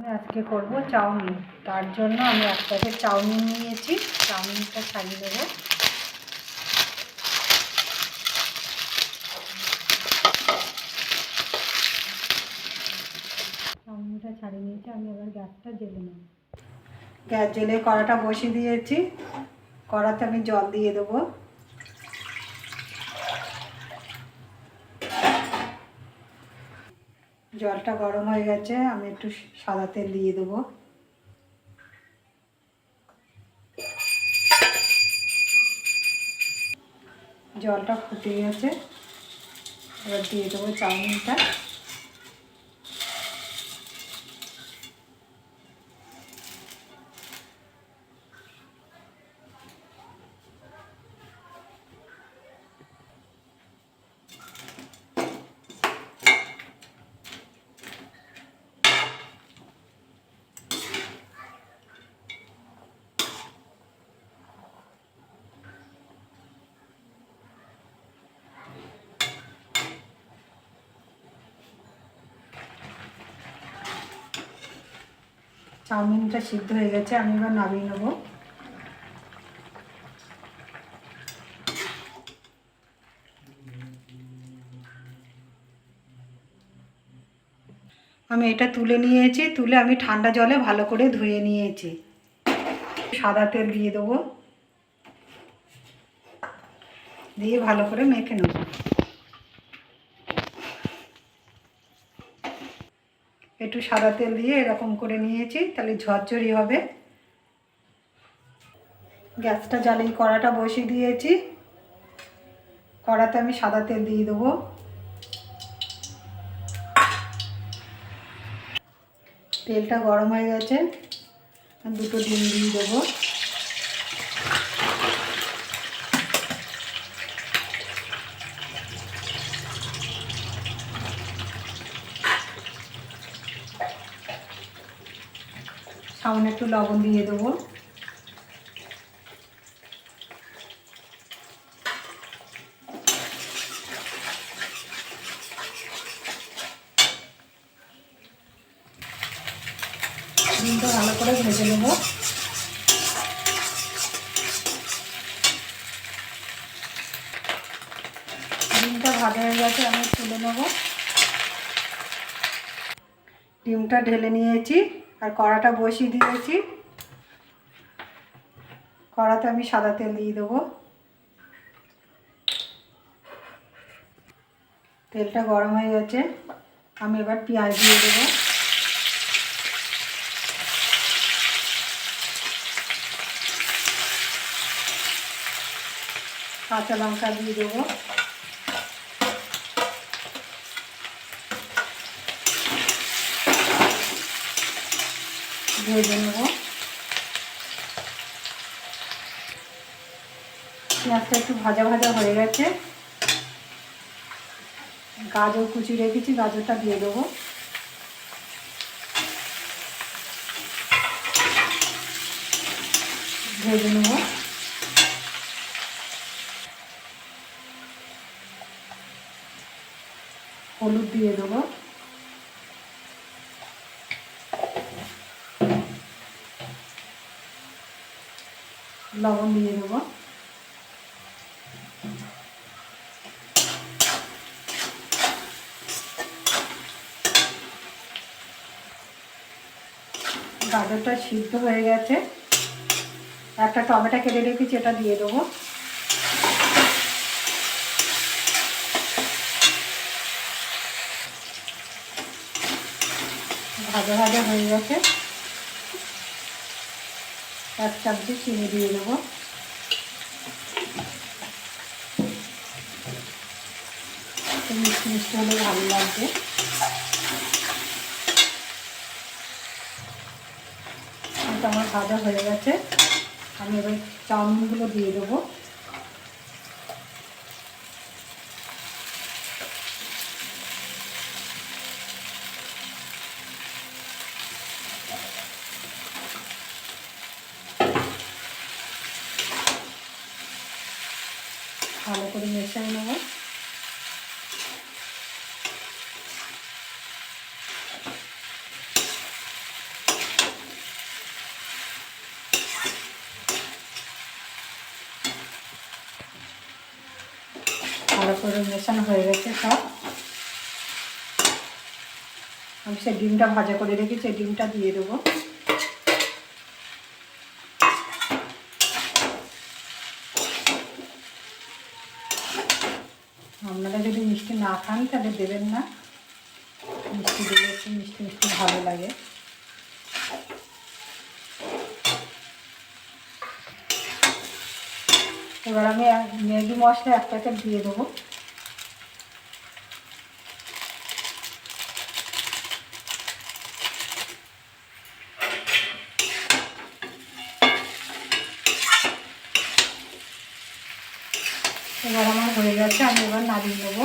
আমি আজকে করব চাউমিন। তার জন্য আমি এক প্যাকেট চাউমিন নিয়েছি। চাউমিনটা ছাড়িয়ে দেবো। চাউমিনটা ছাড়িয়ে নিয়েছি। আমি এবার গ্যাসটা জেলে নেব। গ্যাস জেলে কড়াটা বসিয়ে দিয়েছি। কড়াতে আমি জল দিয়ে দেবো। জলটা গরম হয়ে গেছে, আমি একটু সাদা তেল দিয়ে দেবো। জলটা ফুটে গেছে। এবার দিয়ে দেবো চাউমিনটা। চাউমিনটা সিদ্ধ হয়ে গেছে, আমি এবার নামিয়ে নেব। আমি এটা তুলে নিয়েছি, তুলে আমি ঠান্ডা জলে ভালো করে ধুয়ে নিয়েছি। সাদা তেল দিয়ে দেবো। দিয়ে ভালো করে মেখে নেব। একটু সাদা তেল দিয়ে এরকম করে নিয়েছি, তাহলে ঝরঝরি হবে। গ্যাসটা জ্বালিয়ে কড়াটা বসিয়ে দিয়েছি। কড়াতে আমি সাদা তেল দিয়ে দেবো। তেলটা গরম হয়ে গেছে দুটো ডিম দিয়ে দেবো। সামনে একটু লবণ দিয়ে দেবো। ডিমটা ভালো করে ভেজে নেব। ডিমটা ভাজা হয়ে গেছে, আমি তুলে নেব। ডিমটা ঢেলে নিয়েছি। আর কড়াটা বসিয়ে দিয়েছি। কড়াতে আমি সাদা তেল দিয়ে দেবো। তেলটা গরম হয়ে গেছে। আমি এবার পেঁয়াজ দিয়ে দেবো। কাঁচা লঙ্কা দিয়ে দেবো। ভেজে নেব। পেঁয়াজটা একটু ভাজা ভাজা হয়ে গেছে। গাজর কুচি রেখেছি, গাজরটা দিয়ে দেবো। ভেজে নেব। হলুদ দিয়ে দেবো। লবণ দিয়ে দেবো। গাজরটা সিদ্ধ হয়ে গেছে। একটা টমেটো কেটে রেখেছি, এটা দিয়ে দেবো। ভাজা ভাজা হয়ে গেছে। এক চামচি চিনি দিয়ে দেবো। মিষ্টি মিষ্টি হলে ভালো লাগবে। আমার ভাজা হয়ে গেছে। আমি এবার চাউমিনগুলো দিয়ে দেবো। ভালো করে মেশাই নেব। ভালো করে মেশানো হয়ে গেছে সব। আমি সে ডিমটা ভাজা করে রেখেছি ডিমটা দিয়ে দেবো। আপনারা যদি মিষ্টি না খান, তাহলে দেবেন না। মিষ্টি দিলে একটু মিষ্টি মিষ্টি ভালো লাগে। এবার আমি ম্যাগি মশলা এক প্যাকেট দিয়ে দেবো। এবার আমার হয়ে গেছে, আমি এবার নাড়িয়ে নেব।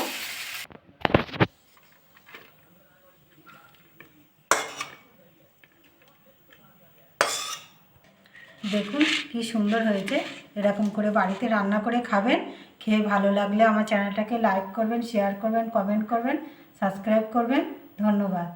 দেখুন কি সুন্দর হয়েছে, এরকম করে বাড়িতে রান্না করে খাবেন, খেয়ে ভালো লাগলে আমার চ্যানেলটাকে লাইক করবেন, শেয়ার করবেন, কমেন্ট করবেন, সাবস্ক্রাইব করবেন, ধন্যবাদ।